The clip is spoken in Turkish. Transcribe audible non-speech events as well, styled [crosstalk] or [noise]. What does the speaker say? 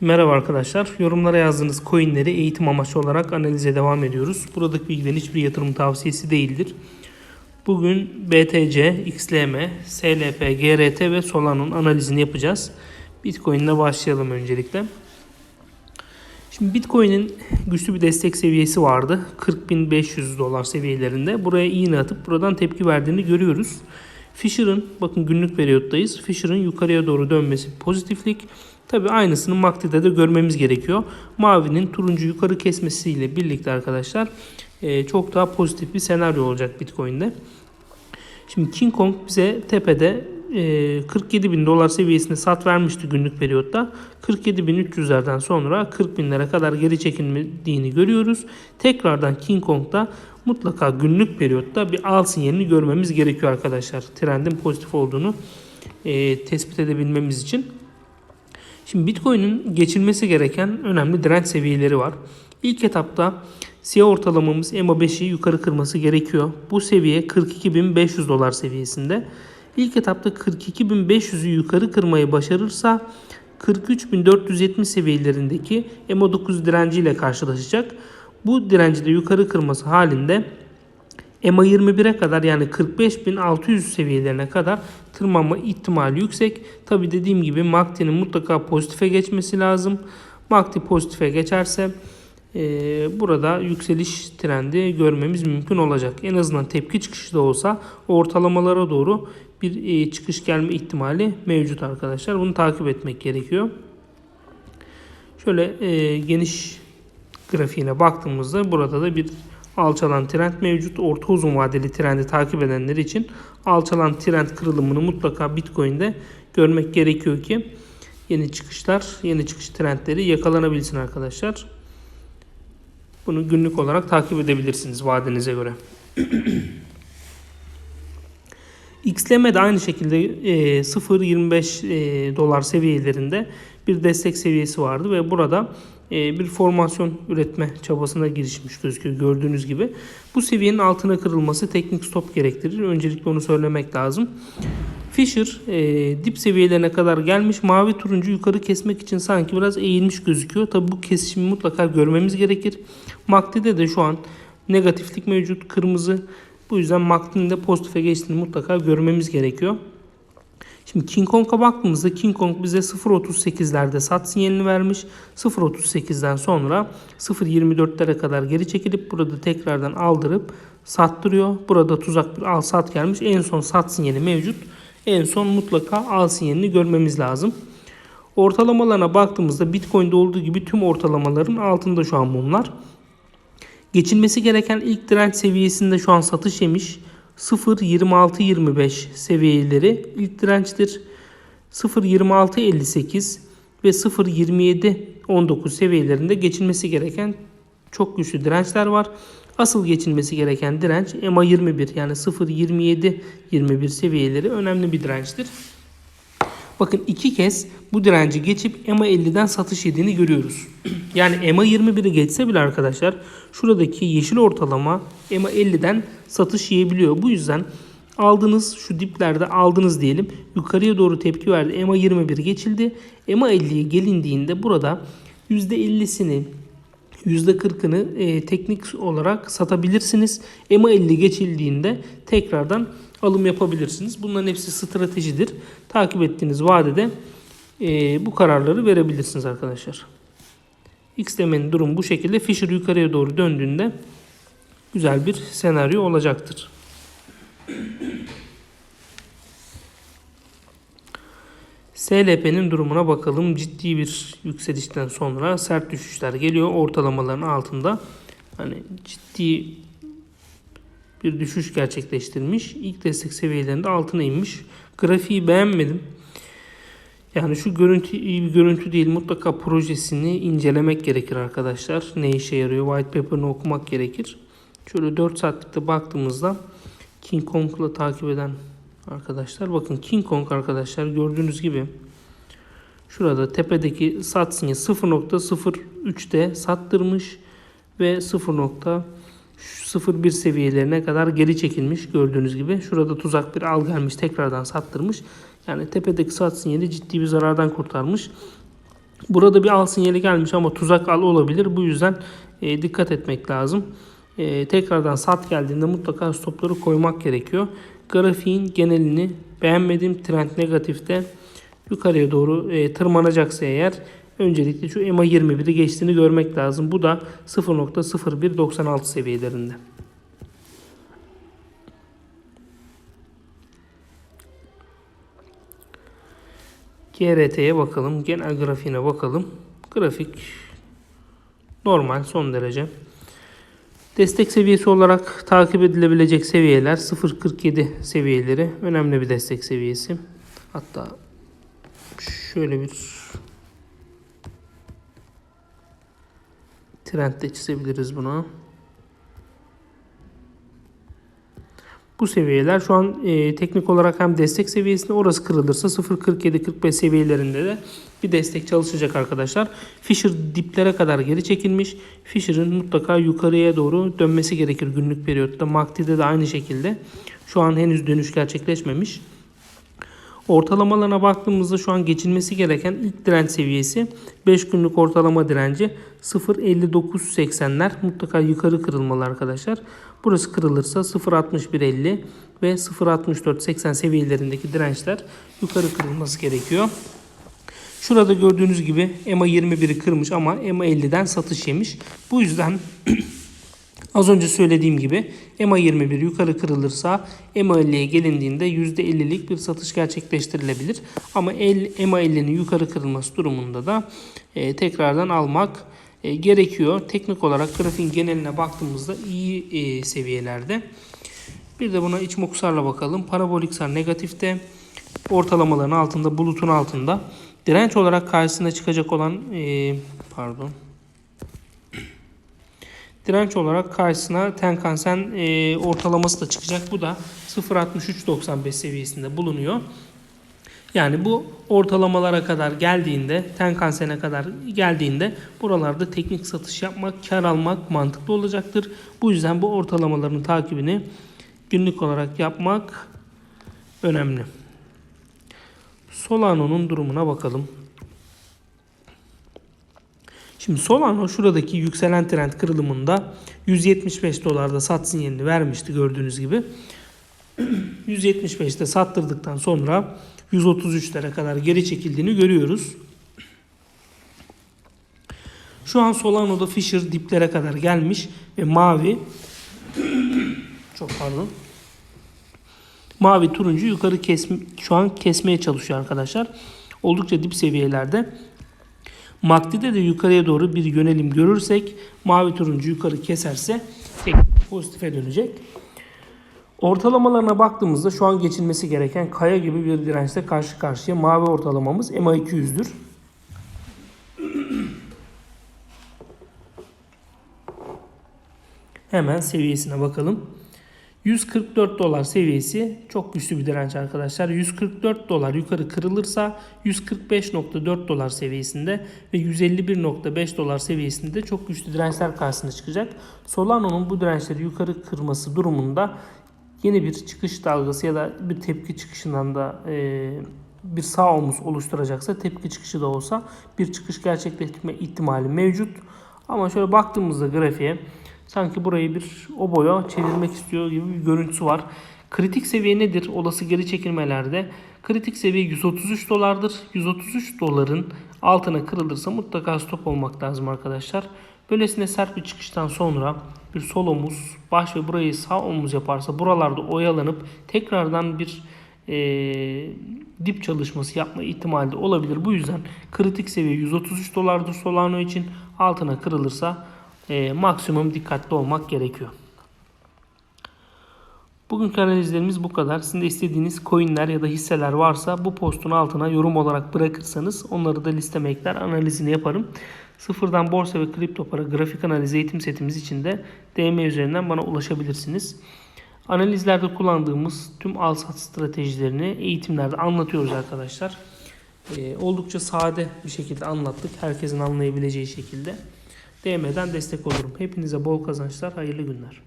Merhaba arkadaşlar. Yorumlara yazdığınız coinleri eğitim amaçlı olarak analize devam ediyoruz. Buradaki bilgilerin hiçbir yatırım tavsiyesi değildir. Bugün BTC, XLM, SLP, GRT ve Solano'nun analizini yapacağız. Bitcoin başlayalım öncelikle. Şimdi Bitcoin'in güçlü bir destek seviyesi vardı. 40.500 dolar seviyelerinde. Buraya iğne atıp buradan tepki verdiğini görüyoruz. Fisher'ın bakın günlük periyottayız. Fisher'ın yukarıya doğru dönmesi pozitiflik. Tabi aynısını MACD'de de görmemiz gerekiyor. Mavinin turuncu yukarı kesmesiyle birlikte arkadaşlar e, çok daha pozitif bir senaryo olacak Bitcoin'de. Şimdi King Kong bize tepede e, 47 bin dolar seviyesinde sat vermişti günlük periyotta. 47 bin 300'lerden sonra 40 binlere kadar geri çekildiğini görüyoruz. Tekrardan King Kong'da mutlaka günlük periyotta bir al sinyalini görmemiz gerekiyor arkadaşlar. Trendin pozitif olduğunu e, tespit edebilmemiz için. Şimdi Bitcoin'in geçilmesi gereken önemli direnç seviyeleri var. İlk etapta siyah ortalamamız EMA5'i yukarı kırması gerekiyor. Bu seviye 42.500 dolar seviyesinde. İlk etapta 42.500'ü yukarı kırmayı başarırsa 43.470 seviyelerindeki EMA9 direnciyle karşılaşacak. Bu direnci de yukarı kırması halinde EMA 21'e kadar yani 45.600 seviyelerine kadar tırmanma ihtimali yüksek. Tabi dediğim gibi MACD'nin mutlaka pozitife geçmesi lazım. MACD pozitife geçerse e, burada yükseliş trendi görmemiz mümkün olacak. En azından tepki çıkışı da olsa ortalamalara doğru bir e, çıkış gelme ihtimali mevcut arkadaşlar. Bunu takip etmek gerekiyor. Şöyle e, geniş grafiğine baktığımızda burada da bir alçalan trend mevcut. Orta uzun vadeli trendi takip edenler için alçalan trend kırılımını mutlaka Bitcoin'de görmek gerekiyor ki yeni çıkışlar, yeni çıkış trendleri yakalanabilsin arkadaşlar. Bunu günlük olarak takip edebilirsiniz vadenize göre. [clears throat] XLM de aynı şekilde e, 0.25 e, dolar seviyelerinde bir destek seviyesi vardı ve burada e, bir formasyon üretme çabasına girişmiş gözüküyor gördüğünüz gibi. Bu seviyenin altına kırılması teknik stop gerektirir. Öncelikle onu söylemek lazım. Fisher e, dip seviyelerine kadar gelmiş. Mavi turuncu yukarı kesmek için sanki biraz eğilmiş gözüküyor. Tabi bu kesişimi mutlaka görmemiz gerekir. MACD'de de şu an negatiflik mevcut. Kırmızı. Bu yüzden MACD'nin de pozitife geçtiğini mutlaka görmemiz gerekiyor. Şimdi King Kong'a baktığımızda King Kong bize 0.38'lerde sat sinyalini vermiş. 0.38'den sonra 0.24'lere kadar geri çekilip burada tekrardan aldırıp sattırıyor. Burada tuzak bir al sat gelmiş. En son sat sinyali mevcut. En son mutlaka al sinyalini görmemiz lazım. Ortalamalarına baktığımızda Bitcoin'de olduğu gibi tüm ortalamaların altında şu an mumlar. Geçilmesi gereken ilk direnç seviyesinde şu an satış yemiş. 0.26.25 seviyeleri ilk dirençtir. 0.26.58 ve 0.27.19 seviyelerinde geçilmesi gereken çok güçlü dirençler var. Asıl geçilmesi gereken direnç EMA 21 yani 0.27.21 seviyeleri önemli bir dirençtir. Bakın iki kez bu direnci geçip EMA 50'den satış yediğini görüyoruz. [clears throat] Yani EMA 21'i geçse bile arkadaşlar şuradaki yeşil ortalama EMA 50'den satış yiyebiliyor. Bu yüzden aldınız şu diplerde aldınız diyelim. Yukarıya doğru tepki verdi. EMA 21 geçildi. EMA 50'ye gelindiğinde burada %50'sini %40'ını e, teknik olarak satabilirsiniz. EMA 50 geçildiğinde tekrardan alım yapabilirsiniz. Bunların hepsi stratejidir. Takip ettiğiniz vadede e, bu kararları verebilirsiniz arkadaşlar. XLM'nin durum bu şekilde. Fisher yukarıya doğru döndüğünde güzel bir senaryo olacaktır. SLP'nin durumuna bakalım. Ciddi bir yükselişten sonra sert düşüşler geliyor. Ortalamaların altında. Hani ciddi bir düşüş gerçekleştirmiş. İlk destek seviyelerinde altına inmiş. Grafiği beğenmedim. Yani şu görüntü iyi bir görüntü değil. Mutlaka projesini incelemek gerekir arkadaşlar. Ne işe yarıyor? White paper'ını okumak gerekir. Şöyle 4 saatlikte baktığımızda King Kong'la takip eden arkadaşlar. Bakın King Kong arkadaşlar gördüğünüz gibi şurada tepedeki sat sinyali 0.03'te sattırmış ve 0.01 seviyelerine kadar geri çekilmiş gördüğünüz gibi. Şurada tuzak bir al gelmiş tekrardan sattırmış. Yani tepedeki sat sinyali ciddi bir zarardan kurtarmış. Burada bir al sinyali gelmiş ama tuzak al olabilir. Bu yüzden e, dikkat etmek lazım. E, tekrardan sat geldiğinde mutlaka stopları koymak gerekiyor. Grafiğin genelini beğenmedim. Trend negatifte yukarıya doğru e, tırmanacaksa eğer öncelikle şu EMA 21'i geçtiğini görmek lazım. Bu da 0.0196 seviyelerinde. GRT'ye bakalım. Genel grafiğine bakalım. Grafik normal son derece. Destek seviyesi olarak takip edilebilecek seviyeler 0.47 seviyeleri önemli bir destek seviyesi. Hatta şöyle bir trend de çizebiliriz buna. Bu seviyeler şu an e, teknik olarak hem destek seviyesinde orası kırılırsa 0.47-45 seviyelerinde de bir destek çalışacak arkadaşlar. Fisher diplere kadar geri çekilmiş. Fisher'ın mutlaka yukarıya doğru dönmesi gerekir günlük periyotta. MACD'de de aynı şekilde. Şu an henüz dönüş gerçekleşmemiş. Ortalamalarına baktığımızda şu an geçilmesi gereken ilk direnç seviyesi 5 günlük ortalama direnci 0.5980'ler mutlaka yukarı kırılmalı arkadaşlar. Burası kırılırsa 0.6150 ve 0.6480 seviyelerindeki dirençler yukarı kırılması gerekiyor. Şurada gördüğünüz gibi EMA 21'i kırmış ama EMA 50'den satış yemiş. Bu yüzden [clears throat] Az önce söylediğim gibi EMA 21 yukarı kırılırsa EMA 50'ye gelindiğinde %50'lik bir satış gerçekleştirilebilir. Ama el, EMA 50'nin yukarı kırılması durumunda da e, tekrardan almak e, gerekiyor. Teknik olarak grafiğin geneline baktığımızda iyi e, seviyelerde. Bir de buna iç mokusarla bakalım. Parabolik sar negatifte. Ortalamaların altında, bulutun altında. Direnç olarak karşısına çıkacak olan e, pardon Direnç olarak karşısına Tenkan-Sen e, ortalaması da çıkacak. Bu da 0.6395 seviyesinde bulunuyor. Yani bu ortalamalara kadar geldiğinde, Tenkan-Sen'e kadar geldiğinde buralarda teknik satış yapmak, kar almak mantıklı olacaktır. Bu yüzden bu ortalamaların takibini günlük olarak yapmak önemli. Solano'nun durumuna bakalım. Şimdi Solano şuradaki yükselen trend kırılımında 175 dolarda sat sinyalini vermişti gördüğünüz gibi. [clears throat] 175'te sattırdıktan sonra 133'lere kadar geri çekildiğini görüyoruz. Şu an Solano'da Fisher diplere kadar gelmiş ve mavi [clears throat] çok pardon. Mavi turuncu yukarı kesme, şu an kesmeye çalışıyor arkadaşlar. Oldukça dip seviyelerde. MACD'de de yukarıya doğru bir yönelim görürsek mavi turuncu yukarı keserse teknik pozitife dönecek. Ortalamalarına baktığımızda şu an geçilmesi gereken kaya gibi bir dirençle karşı karşıya mavi ortalamamız MA 200'dür. Hemen seviyesine bakalım. 144 dolar seviyesi çok güçlü bir direnç arkadaşlar. 144 dolar yukarı kırılırsa 145.4 dolar seviyesinde ve 151.5 dolar seviyesinde çok güçlü dirençler karşısına çıkacak. Solano'nun bu dirençleri yukarı kırması durumunda yeni bir çıkış dalgası ya da bir tepki çıkışından da e, bir sağ omuz oluşturacaksa tepki çıkışı da olsa bir çıkış gerçekleştirme ihtimali mevcut. Ama şöyle baktığımızda grafiğe Sanki burayı bir o boya çevirmek istiyor gibi bir görüntüsü var. Kritik seviye nedir? Olası geri çekilmelerde kritik seviye 133 dolardır. 133 doların altına kırılırsa mutlaka stop olmak lazım arkadaşlar. Böylesine sert bir çıkıştan sonra bir sol omuz, baş ve burayı sağ omuz yaparsa buralarda oyalanıp tekrardan bir e, dip çalışması yapma ihtimali de olabilir. Bu yüzden kritik seviye 133 dolardır Solano için altına kırılırsa e, maksimum dikkatli olmak gerekiyor. Bugünkü analizlerimiz bu kadar. Sizin de istediğiniz coinler ya da hisseler varsa bu postun altına yorum olarak bırakırsanız onları da listeme ekler analizini yaparım. Sıfırdan borsa ve kripto para grafik analiz eğitim setimiz için de DM üzerinden bana ulaşabilirsiniz. Analizlerde kullandığımız tüm al sat stratejilerini eğitimlerde anlatıyoruz arkadaşlar. Ee, oldukça sade bir şekilde anlattık. Herkesin anlayabileceği şekilde. DM'den destek olurum. Hepinize bol kazançlar, hayırlı günler.